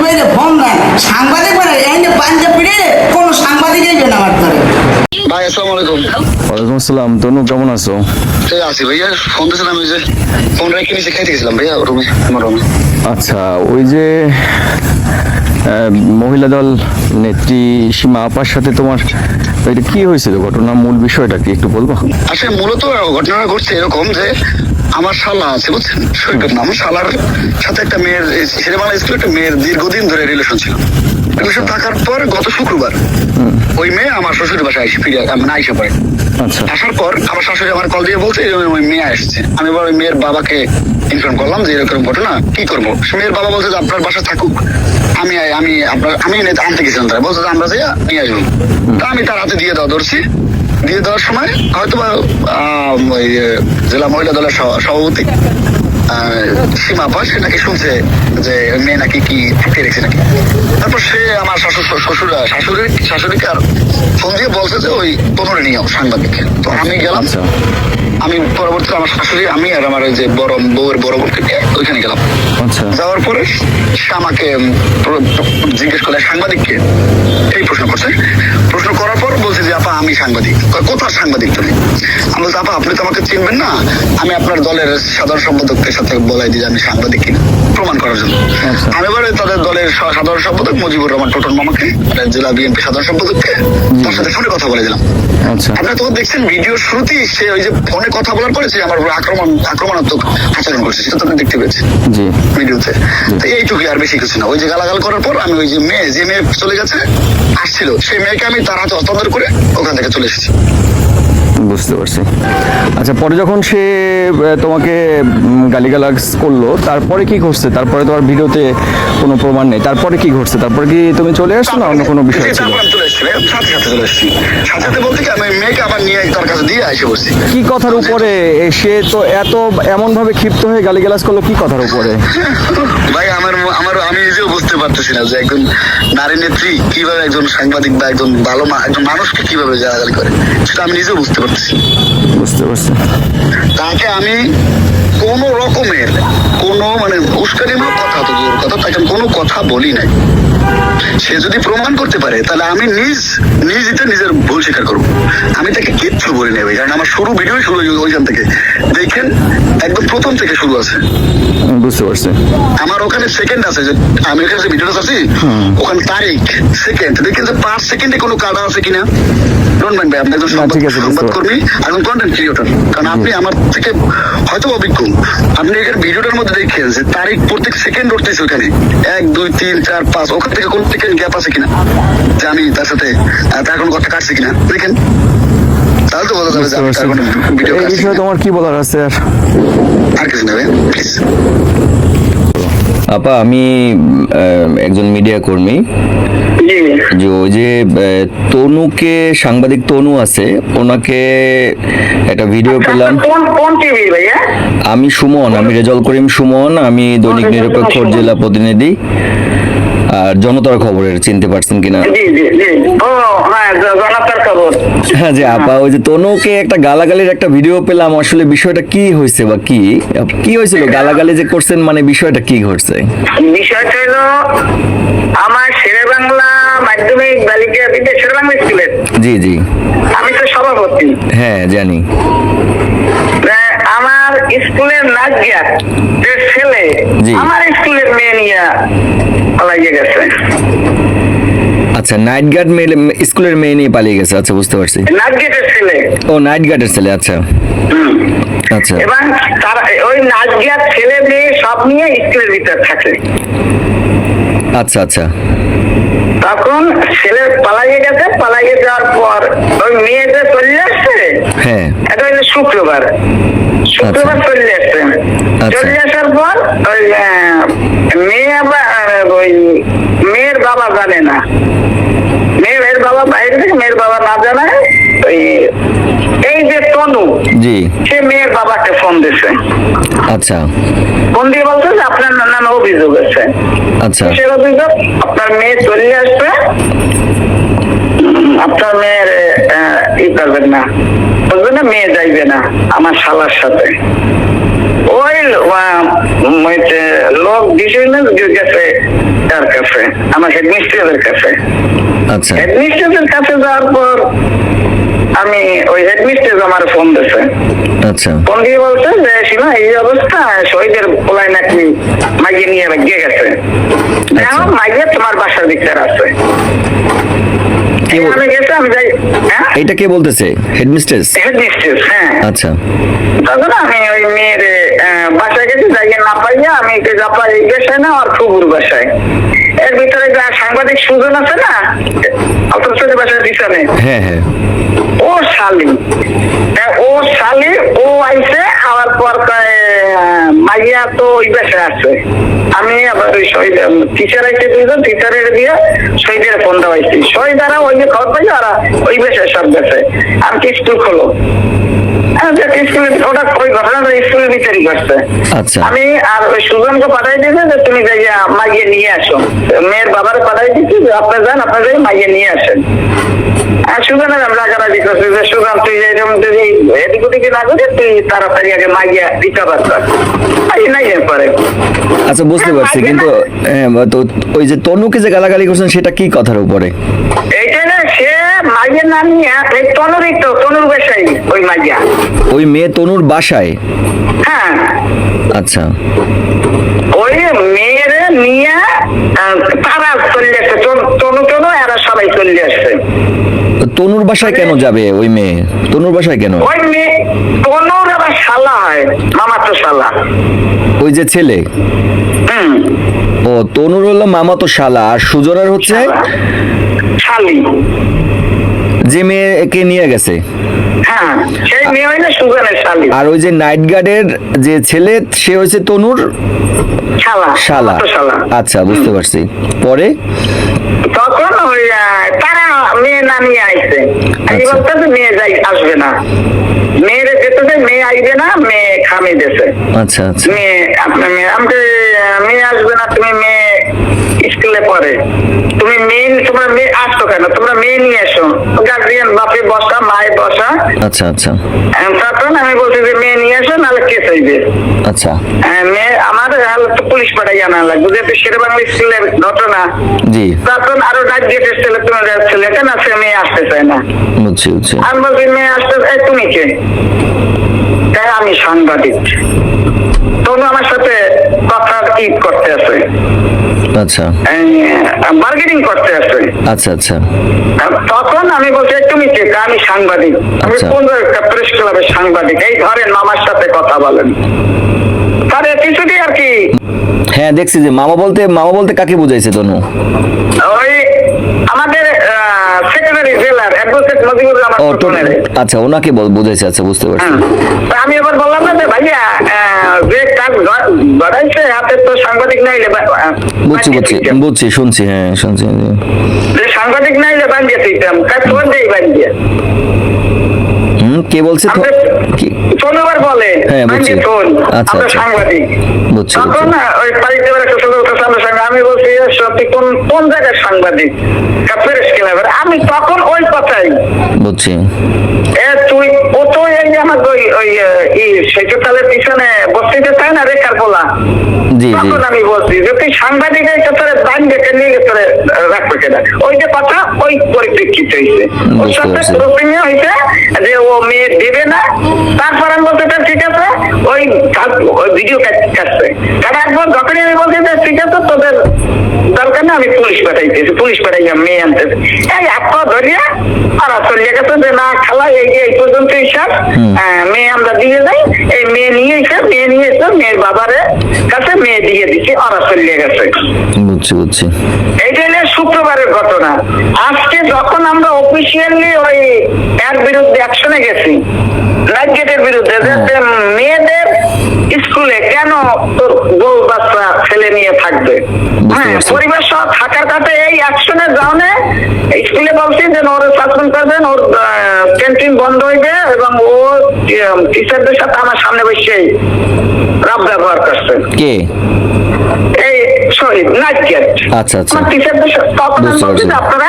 ভাই ফোন নাই সাংবাদিক এই যে পাঞ্জাব পিড়ে কোনো সাংবাদিকই বেনা আমার ধরে ভাই আসসালামু আলাইকুম। ওয়ালাইকুম আসসালাম তনু কেমন আছো? এই আছি ভাইয়া ফোন দিয়েছিলাম ওই যে ফোন রেখে নিচে খাইতে গেছিলাম ভাইয়া রুমে আমার রুমে আচ্ছা ওই যে মহিলা দল নেত্রী সীমা আপার সাথে তোমার এটা কি হয়েছিল? ঘটনা মূল বিষয়টা কি একটু বলব? আসলে মূলত ঘটনা ঘটছে এরকম যে আমার শালা আছে বুঝছেন? সৈকত না আমার শালার সাথে একটা মেয়ের শেরেবাংলা স্কুলে একটা মেয়ের দীর্ঘদিন ধরে রিলেশন ছিল। রিলেশন থাকার পর গত শুক্রবার ওই মেয়ে আমার শ্বশুর বাসায় এসে ফিরে মানে আইসা পড়ে। আচ্ছা। আসার পর আমার শাশুড়ি আমার কল দিয়ে বলছে ওই মেয়ে আসছে। আমি এবার ওই মেয়ের বাবাকে ইনফর্ম করলাম যে এরকম ঘটনা কি করব? মেয়ের বাবা বলছে যে আপনার বাসা থাকুক। আমি আমি আপনার আমি আনতে গেছিলাম তারা। বলছে যে আমরা যাই নিয়ে আসব। তা আমি তার হাতে দিয়ে দেওয়া ধরছি। দিয়ে দেওয়ার সময় হয়তো বা জেলা মহিলা দলের সভাপতি সীমা পা সে নাকি শুনছে যে মেয়ে নাকি কি আটকে রেখেছে নাকি? তারপর সে আমার শাশুর শ্বশুর শাশুড়ি শাশুড়িকে আর ফোন দিয়ে বলছে যে ওই তনুরে নিয়ে যাও সাংবাদিক তো আমি গেলাম। আচ্ছা। আমি পরবর্তীতে আমার শাশুড়ি আমি আর আমার যে বড় বউয়ের বড় বোনকে নিয়ে ওইখানে গেলাম। আচ্ছা। যাওয়ার পরে সে আমাকে জিজ্ঞেস করলে সাংবাদিককে এই প্রশ্ন করছে সাংবাদিক। কোথার সাংবাদিক তুমি? আমি বলছি আপা আপনি তো আমাকে চিনবেন না। আমি আপনার দলের সাধারণ সম্পাদকের সাথে বলাই দিই আমি সাংবাদিক কিনা প্রমাণ করার জন্য। আচ্ছা। আমি এবারে তাদের দলের সাধারণ সম্পাদক মুজিবুর রহমান টোটন মামাকে মানে জেলা বিএনপি সাধারণ সম্পাদককে তার সাথে ফোনে কথা বলে দিলাম। আচ্ছা। আপনারা তখন দেখছেন ভিডিও শুরুতেই সে ওই যে ফোনে কথা বলার পরে সে আমার আক্রমণ আক্রমণাত্মক আচরণ করছে সেটা তো আপনি দেখতে পেয়েছেন। ভিডিওতে। তো এইটুকুই আর বেশি কিছু না। ওই যে গালাগাল করার পর আমি ওই যে মেয়ে যে মেয়ে চলে গেছে আসছিল। সেই মেয়েকে আমি তার হাতে হস্তান্তর করে ওখান থেকে চলে এসেছি। বুঝতে পারছি। আচ্ছা পরে যখন সে তোমাকে গালিগালাজ করল তারপরে কি ঘটছে? তারপরে তোমার ভিডিওতে কোনো প্রমাণ নেই। তারপরে কি ঘটছে? তারপরে কি তুমি চলে আসছো না অন্য কোনো বিষয় ছিল? তারপর আমি চলে এসেছি। সাথে সাথে চলে এসেছি। সাথে সাথে বলতে কি আমি মেয়েকে আবার নিয়ে তার কাছে দিয়ে এসে বসছি। কি কথার উপরে? সে তো এত এমন ভাবে ক্ষিপ্ত হয়ে গালিগালাজ করল কি কথার উপরে? ভাই আমার আমার আমি নিজেও পারতেছি না যে একজন নারী নেত্রী কীভাবে একজন সাংবাদিক বা একজন ভালো একজন মানুষকে কীভাবে গালাগালি করে, সেটা আমি নিজেও বুঝতে পারতেছি বুঝতে পারছি। তাকে আমি কোন রকমের কোন মানে উস্কানিমূলক কথা তো দূর কথা তাকে কোনো কথা বলি নাই। সে যদি প্রমাণ করতে পারে তাহলে আমি নিজ নিজ নিজের ভুল স্বীকার করব। আমি তাকে কিচ্ছু বলি ভাই কারণ আমার শুরু ভিডিও শুরু ওই- ওইখান থেকে। দেখেন একদম প্রথম থেকে শুরু আছে। বুঝতে পারছি। আমার ওখানে সেকেন্ড আছে যে আমি ওখানে যে ভিডিওটা আছি ওখানে তারিখ সেকেন্ড দেখেন যে পাঁচ সেকেন্ডে কোনো কাটা আছে কিনা? ডোন্ট মাইন্ড ভাই আপনি একজন ঠিক আছে, একজন কন্টেন্ট ক্রিয়েটর কারণ আপনি আমার থেকে হয়তো অভিজ্ঞ। আপনি এখানে ভিডিওটার মধ্যে দেখেন যে তারিখ প্রত্যেক সেকেন্ড উঠতেছে ওখানে। এক দুই তিন চার পাঁচ ওখান থেকে কোন সেকেন্ড গ্যাপ আছে কিনা? যে আমি তার সাথে তার কোনো কথা কাটছে কিনা? দেখেন। তাহলে তো বোঝা যাবে এই বিষয়ে তোমার কি বলার আছে আর আর কিছু নেবে প্লিজ আপা আমি আহ, একজন মিডিয়া কর্মী। যে ওই যে তনুকে সাংবাদিক তনু আছে ওনাকে একটা ভিডিও পেলাম। কোন টিভি ভাইয়া? আমি সুমন আমি রেজল করিম সুমন আমি দৈনিক নিরপেক্ষ জেলা প্রতিনিধি। আর জনতার খবরের চিনতে পারছেন কিনা? হ্যাঁ হ্যাঁ যে আপা ওই যে তনুকে একটা গালাগালির একটা ভিডিও পেলাম আসলে বিষয়টা কি হয়েছে বা কি? কি হয়েছিল? গালাগালি যে করছেন মানে বিষয়টা কি ঘটছে? বিষয়টা হলো আমার মাধ্যমিক বালিকা বিদ্যা শেরে বাংলা স্কুলের জি জি। আমি তো সভাপতি। হ্যাঁ জানি। আমার স্কুলের নাচ গিয়া যে ছেলে আমার স্কুলের মেয়ে নিয়ে পালাইয়ে গেছে। আচ্ছা নাইট গার্ড মেয়ে স্কুলের মেয়ে নিয়ে পালিয়ে গেছে আচ্ছা বুঝতে পারছি। নাচ গেটের ছেলে। ও নাইট গার্ডের ছেলে আচ্ছা। আচ্ছা। এবং তারা ওই নাচ গিয়ার ছেলে মেয়ে সব নিয়ে স্কুলের ভিতর থাকে। আচ্ছা আচ্ছা। তখন ছেলে পালাইয়ে গেছে পালাইয়ে যাওয়ার পর ওই মেয়ে যে চলে আসছে? হ্যাঁ। এটা হলো শুক্রবার। শুক্রবার চলে আসছে। আচ্ছা। চলে আসার পর ওই মেয়ে আবার ওই মেয়ের বাবা জানে না। মেয়ের বাবা বাইরে থেকে মেয়ের বাবা না জানায় ওই এই যে তনু জি। সে মেয়ের বাবাকে ফোন দিছে। আচ্ছা। ফোন দিয়ে বলছে যে আপনার নানান অভিযোগ আছে। আচ্ছা। সে অভিযোগ আপনার মেয়ে চলে আসবে। আপনার মেয়ের ই করবেন না। বুঝবেন না মেয়ে যাইবে না আমার শালার সাথে। ওই লোক না গেছে তার কাছে। আমার হেডমিস্ট্রেসের কাছে। আচ্ছা। হেডমিস্ট্রেসের কাছে যাওয়ার পর আমি ওই হেডমিস্ট্রেস আমার ফোন দিছে। আচ্ছা। ফোন দিয়ে বলছে যে সীমা এই অবস্থা শহীদের পোলায় নাকি মাইকে নিয়ে গিয়ে গেছে। দেখো মাইকে তোমার বাসার দিকটা আছে। যাই হ্যাঁ? এটা কে বলতেছে? হেডমিস্ট্রেস হেডমিস্ট্রেস হ্যাঁ। আচ্ছা। তখন আমি ওই মেয়ের যাইয়ে না পাইয়া আমি একটু এই বাসায় না আর ফুগুর বাসায়। এর ভিতরে যা সাংবাদিক সুজন আছে না অথচ বাসায় পিছনে হ্যাঁ হ্যাঁ। ও শালি। হ্যাঁ, ও শালি ও আইছে আবার পর আহ, তো ওই বেশে আছে। আমি আবার ওই শহীদ টিচার আইছে দুইজন টিচারের দিয়ে শহীদের ফোন দেওয়াইছি। শহীদারা ওই যে খবর পাইছে ওরা ওই বেশে সব গেছে। আর কি স্কুল খোলো? হ্যাঁ, আচ্ছা। আমি আর ওই সুজনকে পাঠাই দিয়েছে যে তুমি যাইয়া মাইয়ে নিয়ে আসো। মেয়ের বাবার পাঠাই দিচ্ছি যে আপনি যান আপনি যাই মাইয়ে নিয়ে আসেন। আর সুজনের আমরা রাগারাগি করছি যে সুজন তুই এরকম যদি এদিক ওদিকে না করে তুই তাড়াতাড়ি আগে মাইয়া দিতে পারত এই নাই এরপরে আচ্ছা বুঝতে পারছি কিন্তু হ্যাঁ, তো ওই যে তনুকে যে গালাগালি করছেন সেটা কি কথার উপরে? এইটা না সে মাইয়ের নাম নিয়ে তনুরই তো তনুর বেশাই ওই মাইয়া। ওই মেয়ে তনুর বাসায়? হ্যাঁ। আচ্ছা। ওই মেয়ের নিয়ে তারা চলে আসছে তনু- তনু তনু এরা সবাই চলে আসছে। তনুর বাসায় কেন যাবে ওই মেয়ে? তনুর বাসায় কেন? ওই মেয়ে তনুর আবার শালা হয় মামাতো শালা। ওই যে ছেলে? হুম। ও তনুর হলো মামাতো শালা আর সুজনের হচ্ছে? শালি। যে মেয়েকে নিয়ে গেছে। হ্যাঁ আর ওই যে নাইট গার্ডের যে ছেলে সে হয়েছে তনুর শালা আচ্ছা বুঝতে পারছি। পরে? তখন তারা মেয়ে না নিয়ে আইছে। এই আচ্ছা। আসবে না। মেয়ে না মেয়ে খামি দেছে আচ্ছা আচ্ছা। মেয়ে আপনার মেয়ে আমি মেয়ে আসবে না তুমি মেয়ে স্কুলে পড়ে। তুমি মেয়ে তোমরা মেয়ে আসতো কেন? তোমরা মেয়ে নিয়ে এসো। গার্জিয়ান বাপে বসা মায়ে বসা। আচ্ছা আচ্ছা। আহ, তখন আমি বলছি যে মেয়ে নিয়ে এসো নাহলে কে চাইবে আচ্ছা। মেয়ে আমার তো পুলিশ পাঠাই আনা লাগবে যেহেতু শেরে বাংলা স্কুলের ঘটনা। জি। তখন আরও ডাক দিয়েছে ছেলে তোমার ছেলেটা না সে মেয়ে আসতে চায় না। বুঝছি বুঝছি। আমি বলছি মেয়ে আসতে তুমি কে? তাই আমি সাংবাদিক। তখন আমার সাথে কথা কি করতে আছে? আচ্ছা। বার্গেনিং করতে আছে। আচ্ছা আচ্ছা। তখন আমি বলছি তুমি কে? আমি সাংবাদিক। আমি আচ্ছা। কোন একটা প্রেস ক্লাবের সাংবাদিক। এই ধরেন মামার সাথে কথা বলেন। তাহলে কিছুটি আর কি হ্যাঁ দেখছি যে মামা বলতে মামা বলতে কাকে বুঝাইছে তনু? ওই আমাদের সেক্রেটারি জেলার অ্যাডভোকেট মজিবুর রহমান ও তো প্রথমের। আচ্ছা ওনাকে বুঝাইছে আচ্ছা বুঝতে পারছি। হ্যাঁ। আমি এবার বললাম না যে ভাইয়া যে কাজ ঘটাইছে হাতে তো সাংবাদিক আহ, বুঝছি বুঝছি বুঝছি শুনছি হ্যাঁ শুনছি যে সাংবাদিক নাইলে বান্ধিয়ে দিতাম কাজ দেই বান্ধিয়ে কে বলছে শনিবার বলে হ্যাঁ, বুঝছি। আচ্ছা, আচ্ছা। সাংবাদিক। বুঝছি, তখন না ওই আমি বলছি "এ, সত্যি কোন কোন জায়গার সাংবাদিক? প্রেস ক্লাবের আমি তখন ওই কথাই। বুঝছি। এ তুই ও তো এই আমার ওই ওই সেচতালের পিছনে বসতে চায় না রেখার বলা জি জি। তখন আমি বলছি যে তুই সাংবাদিক হয়েছে তোরে বাইন দেখে নিয়ে আহ, রাখবে কেনা ওই যে কথা ওই পরিপ্রেক্ষিত হয়েছে ওর সাথে পারছি। হয়েছে যে ও মেয়ে দেবে না তারপর আমি বলতে চাই, ঠিক আছে ওই ভিডিও কাটছে একবার যখনই আমি বলতে ঠিক আছে তোদের দরকার না আমি পুলিশ পাঠাইতেছি পুলিশ পাঠাইয়া মেয়ে আনতেছি। এই এত ধরিয়া আর চলে গেছে যে না খালা এই এই পর্যন্ত হিসাব মেয়ে আমরা দিয়ে যাই এই মেয়ে নিয়ে এসে মেয়ে নিয়ে এসে মেয়ের বাবারে কাছে মেয়ে দিয়ে দিচ্ছি ওরা চলে গেছে। বুঝছি বুঝছি। এইটা শুক্রবারের ঘটনা। আজকে যখন আমরা অফিসিয়ালি ওই এর বিরুদ্ধে অ্যাকশনে গেছি লাইট গেটের বিরুদ্ধে যে যে মেয়েদের স্কুলে কেন তোর বউ বাচ্চা ছেলে নিয়ে থাকবে? হ্যাঁ পরিবার সহ থাকার কাছে এই অ্যাকশনের স্কুলে বলছি যে ওর সাসপেন্ড করবেন ওর ক্যান্টিন বন্ধ হইবে এবং ও টিচারদের সাথে আমার সামনে বসে রাব ব্যবহার করছে। কে? এই নাইট আচ্ছা, আচ্ছা। আমার টিচারদের তখন যে। আপনারা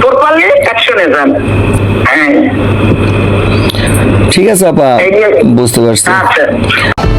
প্রপারলি অ্যাকশনে যান। হ্যাঁ। ঠিক আছে আপা। বুঝতে পারছি। আচ্ছা।